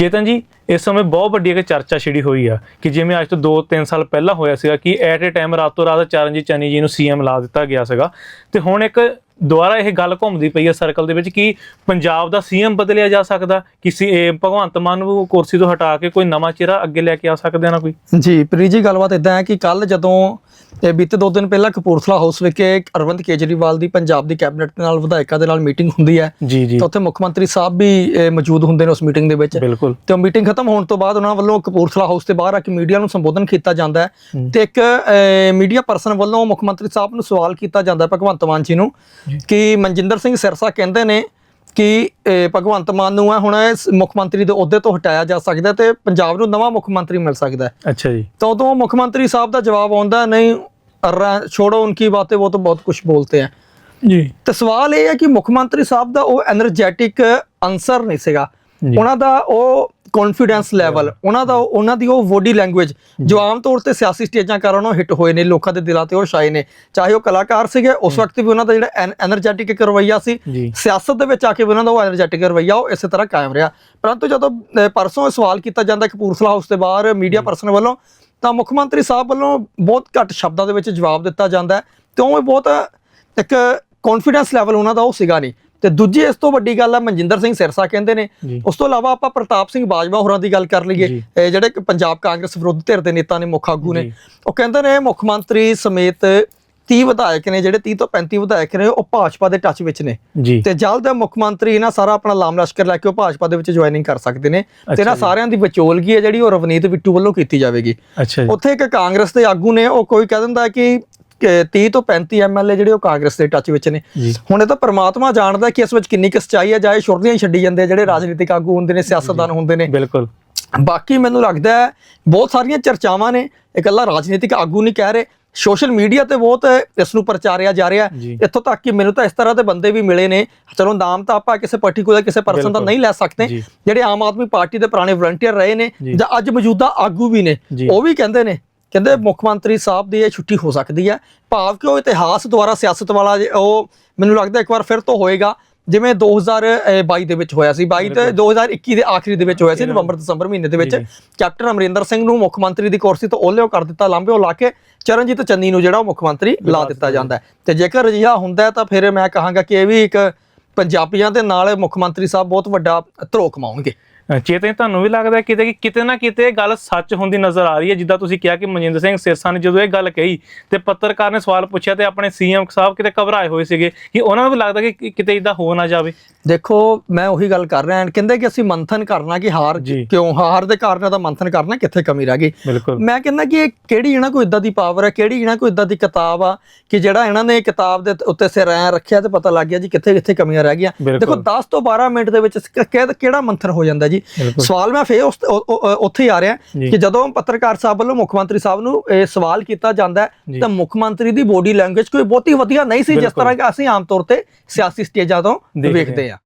ਚੇਤਨ ਜੀ, ਇਸ ਸਮੇਂ ਬਹੁਤ ਵੱਡੀ ਇੱਕ ਚਰਚਾ ਛਿੜੀ ਹੋਈ ਆ ਕਿ ਜਿਵੇਂ ਅੱਜ ਤੋਂ 2-3 ਸਾਲ ਪਹਿਲਾਂ ਹੋਇਆ ਸੀਗਾ ਕਿ ਐਟ ਏ ਟਾਈਮ ਰਾਤੋਂ ਰਾਤ ਚਰਨਜੀਤ ਚੰਨੀ ਜੀ ਨੂੰ ਸੀਐਮ ਲਾ ਦਿੱਤਾ ਗਿਆ ਸੀਗਾ। ਤੇ ਹੁਣ ਇੱਕ ਦੁਬਾਰਾ ਇਹ ਗੱਲ ਘੁੰਮਦੀ ਪਈ ਹੈ ਸਰਕਲ ਦੇ ਵਿੱਚ ਕਿ ਪੰਜਾਬ ਦਾ ਸੀਐਮ ਬਦਲਿਆ ਜਾ ਸਕਦਾ, ਕਿਸੇ ਭਗਵੰਤ ਮਾਨ ਨੂੰ ਕੁਰਸੀ ਤੋਂ ਹਟਾ ਕੇ ਕੋਈ ਨਵਾਂ ਚਿਹਰਾ ਅੱਗੇ ਲੈ ਕੇ ਆ ਸਕਦਾ ਨਾ ਕੋਈ? ਜੀ, ਪ੍ਰੀਤ ਜੀ, ਗੱਲਬਾਤ ਇਦਾਂ ਹੈ ਕਿ ਕੱਲ ਜਦੋਂ ਇਹ ਬੀਤੇ ਦੋ ਦਿਨ ਪਹਿਲਾਂ ਕਪੂਰਥਲਾ ਹਾਊਸ ਵਿਖੇ ਅਰਵਿੰਦ ਕੇਜਰੀਵਾਲ ਦੀ ਪੰਜਾਬ ਦੀ ਕੈਬਨਿਟ ਦੇ ਨਾਲ ਵਿਧਾਇਕਾਂ ਦੇ ਨਾਲ ਮੀਟਿੰਗ ਹੁੰਦੀ ਹੈ। ਜੀ ਜੀ। ਤਾਂ ਉੱਥੇ ਮੁੱਖ ਮੰਤਰੀ ਸਾਹਿਬ ਵੀ ਮੌਜੂਦ ਹੁੰਦੇ ਨੇ ਉਸ ਮੀਟਿੰਗ ਦੇ ਵਿੱਚ। ਬਿਲਕੁਲ। ਤੇ ਉਹ ਮੀਟਿੰਗ ਖਤਮ ਹੋਣ ਤੋਂ ਬਾਅਦ ਉਹਨਾਂ ਵੱਲੋਂ ਕਪੂਰਥਲਾ ਹਾਊਸ ਤੇ ਬਾਹਰ ਆ ਕੇ ਮੀਡੀਆ ਨੂੰ ਸੰਬੋਧਨ ਕੀਤਾ ਜਾਂਦਾ ਹੈ। ਤੇ ਇੱਕ ਮੀਡੀਆ ਪਰਸਨ ਵੱਲੋਂ ਮੁੱਖ ਮੰਤਰੀ ਸਾਹਿਬ ਨੂੰ ਸਵਾਲ ਕੀਤਾ ਜਾਂਦਾ ਭਗਵੰਤ ਮਾਨ ਜੀ ਨੂੰ ਕਿ ਮਨਜਿੰਦਰ ਸਿੰਘ ਸਿਰਸਾ ਕਹਿੰਦੇ ਨੇ ਕਿ ਭਗਵੰਤ ਮਾਨ ਨੂੰ ਆ ਹੁਣ ਮੁੱਖ ਮੰਤਰੀ ਦੇ ਅਹੁਦੇ ਤੋਂ ਹਟਾਇਆ ਜਾ ਸਕਦਾ ਤੇ ਪੰਜਾਬ ਨੂੰ ਨਵਾਂ ਮੁੱਖ ਮੰਤਰੀ ਮਿਲ ਸਕਦਾ ਅੱਛਾ ਜੀ। ਤਾਂ ਉਦੋਂ ਮੁੱਖ ਮੰਤਰੀ ਸਾਹਿਬ ਦਾ ਜਵਾਬ ਆਉਂਦਾ ਨਹੀਂ ਛੋੜੋ ਉਨਕੀ ਬਾतें ਉਹ ਤਾਂ ਬਹੁਤ ਕੁਝ ਬੋਲਤੇ ਆ ਜੀ। ਤੇ ਸਵਾਲ ਇਹ ਹੈ ਕਿ ਮੁੱਖ ਮੰਤਰੀ ਸਾਹਿਬ ਦਾ ਉਹ એનર્ਜੈਟਿਕ ਅਨਸਰ ਨਹੀਂ ਸੀਗਾ। ਉਹਨਾਂ ਦਾ ਉਹ ਕੌਨਫੀਡੈਂਸ ਲੈਵਲ ਉਹਨਾਂ ਦਾ ਉਹਨਾਂ ਦੀ ਉਹ ਬੋਡੀ ਲੈਂਗੁਏਜ ਜੋ। ਆਮ ਤੌਰ ਤੇ ਸਿਆਸੀ ਸਟੇਜਾਂ ਕਾਰਨ ਉਹ ਹਿੱਟ ਹੋਏ ਨੇ ਲੋਕਾਂ ਦੇ ਦਿਲਾਂ ਤੇ ਉਹ ਛਾਏ ਨੇ। ਚਾਹੇ ਉਹ ਕਲਾਕਾਰ ਸੀਗੇ ਉਸ ਵਕਤ ਵੀ ਉਹਨਾਂ ਦਾ ਜਿਹੜਾ એનર્ਜੈਟਿਕ ਰਵਈਆ ਸੀ ਸਿਆਸਤ ਦੇ ਵਿੱਚ ਆ ਕੇ ਵੀ ਉਹਨਾਂ ਦਾ ਉਹ એનર્ਜੈਟਿਕ ਰਵਈਆ ਉਹ ਇਸੇ ਤਰ੍ਹਾਂ ਕਾਇਮ ਰਿਹਾ। ਪਰੰਤੂ ਜਦੋਂ ਪਰਸੋਂ ਇਹ ਸਵਾਲ ਕੀਤਾ ਜਾਂਦਾ ਕਪੂਰਥਲਾ ਹਾਊਸ ਦੇ ਬਾਹਰ ਮੀਡੀਆ ਪਰਸਨ ਵੱਲੋਂ ਤਾਂ ਮੁੱਖ ਮੰਤਰੀ ਸਾਹਿਬ ਵੱਲੋਂ ਬਹੁਤ ਘੱਟ ਸ਼ਬਦਾਂ ਦੇ ਵਿੱਚ ਜਵਾਬ ਦਿੱਤਾ ਜਾਂਦਾ ਤੇ ਉਹ ਬਹੁਤ ਇੱਕ ਕੌਨਫੀਡੈਂਸ ਲੈਵਲ ਉਹਨਾਂ ਦਾ ਉਹ ਸੀਗਾ ਨਹੀਂ ਤੇ ਦੂਜੀ ਇਸ ਤੋਂ ਵੱਡੀ ਗੱਲ ਹੈ ਮਨਜਿੰਦਰ ਸਿੰਘ ਸਿਰਸਾ ਕਹਿੰਦੇ ਨੇ। ਉਸ ਤੋਂ ਇਲਾਵਾ ਆਪਾਂ ਪ੍ਰਤਾਪ ਸਿੰਘ ਬਾਜਵਾ ਹੋਰਾਂ ਦੀ ਗੱਲ ਕਰ ਲਈਏ। ਜਿਹੜੇ ਪੰਜਾਬ ਕਾਂਗਰਸ ਵਿਰੋਧੀ ਧਿਰ ਦੇ ਨੇਤਾ ਨੇ ਮੁੱਖ ਆਗੂ ਨੇ। ਉਹ ਕਹਿੰਦੇ ਨੇ ਮੁੱਖ ਮੰਤਰੀ ਸਮੇਤ 30 ਵਿਧਾਇਕ ਨੇ ਜਿਹੜੇ 30 ਤੋਂ 35 ਵਿਧਾਇਕ ਨੇ ਉਹ ਭਾਜਪਾ ਦੇ ਟੱਚ ਵਿੱਚ ਨੇ। ਤੇ ਜਲਦ ਮੁੱਖ ਮੰਤਰੀ ਨਾ ਸਾਰਾ ਆਪਣਾ ਲਾਮ ਲਸ਼ਕਰ ਲੈ ਕੇ ਉਹ ਭਾਜਪਾ ਦੇ ਵਿੱਚ ਜੁਆਇਨਿੰਗ ਕਰ ਸਕਦੇ ਨੇ। ਤੇ ਇਹਨਾਂ। ਸਾਰਿਆਂ ਦੀ ਵਿਚੋਲਗੀ ਹੈ ਜਿਹੜੀ ਉਹ ਰਵਨੀਤ ਬਿੱਟੂ ਵੱਲੋਂ ਕੀਤੀ ਜਾਵੇਗੀ। ਉੱਥੇ ਇੱਕ ਕਾਂਗਰਸ ਦੇ ਆਗੂ ਨੇ ਉਹ ਕੋਈ ਕਹਿ ਦਿੰਦਾ ਕਿ 30 ਤੋਂ 35 ਐਮਐਲਏ ਜਿਹੜੇ ਉਹ ਕਾਂਗਰਸ ਦੇ ਟੱਚ ਵਿੱਚ ਨੇ ਹੁਣ ਇਹ ਤਾਂ ਪ੍ਰਮਾਤਮਾ ਜਾਣਦਾ ਕਿ ਇਸ ਵਿੱਚ ਕਿੰਨੀ ਕੁ ਸੱਚਾਈ ਹੈ ਜਾਏ ਛੁਰਲੀਆਂ ਹੀ ਛੱਡੀ ਜਾਂਦੇ ਜਿਹੜੇ ਰਾਜਨੀਤਿਕ ਆਗੂ ਹੁੰਦੇ ਨੇ ਸਿਆਸਤਦਾਨ ਹੁੰਦੇ ਨੇ ਬਿਲਕੁਲ ਬਾਕੀ ਮੈਨੂੰ ਲੱਗਦਾ ਹੈ ਬਹੁਤ ਸਾਰੀਆਂ ਚਰਚਾਵਾਂ ਨੇ ਇਕੱਲਾ ਰਾਜਨੀਤਿਕ ਆਗੂ ਨਹੀਂ ਕਹਿ ਰਹੇ ਸੋਸ਼ਲ ਮੀਡੀਆ ਤੇ ਬਹੁਤ ਇਸ ਨੂੰ ਪ੍ਰਚਾਰਿਆ ਜਾ ਰਿਹਾ। ਇੱਥੋਂ ਤੱਕ ਕਿ ਮੈਨੂੰ ਤਾਂ ਇਸ ਤਰ੍ਹਾਂ ਦੇ ਬੰਦੇ ਵੀ ਮਿਲੇ ਨੇ ਚਲੋ ਨਾਮ ਤਾਂ ਆਪਾਂ ਕਿਸੇ ਪਾਰਟਿਕੂਲਰ ਕਿਸੇ ਪਰਸਨ ਦਾ। ਨਹੀਂ ਲੈ ਸਕਦੇ। ਜਿਹੜੇ ਆਮ ਆਦਮੀ ਪਾਰਟੀ ਦੇ ਪੁਰਾਣੇ ਵਲੰਟੀਅਰ ਰਹੇ ਨੇ ਜੀ। ਅੱਜ ਮੌਜੂਦਾ ਆਗੂ ਵੀ ਨੇ। ਉਹ ਵੀ ਕਹਿੰਦੇ ਨੇ ਕਹਿੰਦੇ ਮੁੱਖ ਮੰਤਰੀ ਸਾਹਿਬ ਦੀ ਇਹ ਛੁੱਟੀ ਹੋ ਸਕਦੀ ਹੈ। ਭਾਵ ਕਿ ਉਹ ਇਤਿਹਾਸ ਦੁਆਰਾ ਸਿਆਸਤ ਵਾਲਾ ਉਹ ਮੈਨੂੰ ਲੱਗਦਾ ਇੱਕ ਵਾਰ ਫਿਰ ਤੋਂ ਹੋਏਗਾ ਜਿਵੇਂ 2022 ਦੇ ਵਿੱਚ ਹੋਇਆ ਸੀ। 22 ਤੇ 2021 ਦੇ ਆਖਰੀ ਦੇ ਵਿੱਚ ਹੋਇਆ ਸੀ ਨਵੰਬਰ ਦਸੰਬਰ ਮਹੀਨੇ ਦੇ ਵਿੱਚ। ਕੈਪਟਨ ਅਮਰਿੰਦਰ ਸਿੰਘ ਨੂੰ ਮੁੱਖ ਮੰਤਰੀ ਦੀ ਕੁਰਸੀ ਤੋਂ ਉਹਲਿਓ ਕਰ ਦਿੱਤਾ ਲਾਂਭਿਓ ਲਾ ਕੇ ਚਰਨਜੀਤ ਚੰਨੀ ਨੂੰ ਜਿਹੜਾ ਉਹ ਮੁੱਖ ਮੰਤਰੀ ਲਾ ਦਿੱਤਾ ਜਾਂਦਾ ਤੇ ਜੇਕਰ ਅਜਿਹਾ ਹੁੰਦਾ ਤਾਂ ਫਿਰ ਮੈਂ ਕਹਾਂਗਾ ਕਿ ਇਹ ਵੀ ਇੱਕ ਪੰਜਾਬੀਆਂ ਦੇ ਨਾਲ ਮੁੱਖ ਮੰਤਰੀ ਸਾਹਿਬ ਬਹੁਤ ਵੱਡਾ ਧਰੋ ਕਮਾਉਣਗੇ। ਚੇਤਨ ਤੁਹਾਨੂੰ ਵੀ ਲੱਗਦਾ ਕਿਤੇ ਕਿ ਕਿਤੇ ਨਾ ਕਿਤੇ ਗੱਲ ਸੱਚ ਹੁੰਦੀ ਨਜ਼ਰ ਆ ਰਹੀ ਹੈ ਜਿੱਦਾਂ ਤੁਸੀਂ ਕਿਹਾ ਕਿ ਮਨਜਿੰਦਰ ਸਿੰਘ ਸਿਰਸਾ ਨੇ ਜਦੋਂ ਇਹ ਗੱਲ ਕਹੀ ਤੇ ਪੱਤਰਕਾਰ ਨੇ ਸਵਾਲ ਪੁੱਛਿਆ ਤੇ ਆਪਣੇ ਸੀਐਮ ਸਾਹਿਬ ਕਿਤੇ ਘਬਰਾਏ ਹੋਏ ਸੀਗੇ ਕਿ ਉਹਨਾਂ ਨੂੰ ਵੀ ਲੱਗਦਾ ਕਿ ਕਿਤੇ ਇਦਾਂ ਹੋ ਨਾ ਜਾਵੇ। ਦੇਖੋ ਮੈਂ ਉਹੀ ਗੱਲ ਕਰ ਰਿਹਾ ਕਹਿੰਦੇ ਕਿ ਅਸੀਂ ਮੰਥਨ ਕਰਨਾ ਕਿ ਹਾਰ। ਕਿਉਂ? ਹਾਰ ਦੇ ਕਾਰਨਾਂ ਦਾ ਮੰਥਨ ਕਰਨਾ ਕਿੱਥੇ ਕਮੀ ਰਹਿ ਗਈ? ਮੈਂ ਕਹਿੰਦਾ ਕਿ ਇਹ ਕਿਹੜੀ ਇਹਨਾਂ ਕੋਈ ਇਦਾਂ ਦੀ ਪਾਵਰ ਹੈ ਕਿਹੜੀ ਇਹਨਾਂ ਕੋਈ ਇਦਾਂ ਦੀ ਕਿਤਾਬ ਆ ਕਿ ਜਿਹੜਾ ਇਹਨਾਂ ਨੇ ਕਿਤਾਬ ਦੇ ਉੱਤੇ ਸਿਰ ਐ ਰੱਖਿਆ ਤੇ ਪਤਾ ਲੱਗ ਗਿਆ ਜੀ ਕਿੱਥੇ ਕਿੱਥੇ ਕਮੀਆਂ ਰਹਿ ਗਈਆਂ। ਦੇਖੋ 10 ਤੋਂ 12 ਮਿੰਟ ਦੇ ਵਿੱਚ ਕਿਹੜਾ ਮੰਥਨ ਹੋ ਜਾਂਦਾ ਜੀ? ਬਿਲਕੁਲ। ਸਵਾਲ ਮੈਂ ਫੇਰ ਉੱਥੇ ਹੀ ਆ ਰਿਹਾ ਜੀ। ਕਿ ਜਦੋਂ ਪੱਤਰਕਾਰ ਸਾਹਿਬ ਵੱਲੋਂ ਮੁੱਖ ਮੰਤਰੀ ਸਾਹਿਬ ਨੂੰ ਇਹ ਸਵਾਲ ਕੀਤਾ ਜਾਂਦਾ ਜੀ। ਤਾਂ ਮੁੱਖ ਮੰਤਰੀ ਦੀ ਬੋਡੀ ਲੈਂਗੁਏਜ ਕੋਈ ਬਹੁਤੀ ਵਧੀਆ ਨਹੀਂ ਸੀ ਜਿਸ। ਤਰ੍ਹਾਂ ਕਿ ਅਸੀਂ ਆਮ ਤੌਰ ਤੇ ਸਿਆਸੀ ਸਟੇਜਾਂ ਤੋਂ ਦੇਖਦੇ ਵੇਖਦੇ ਆ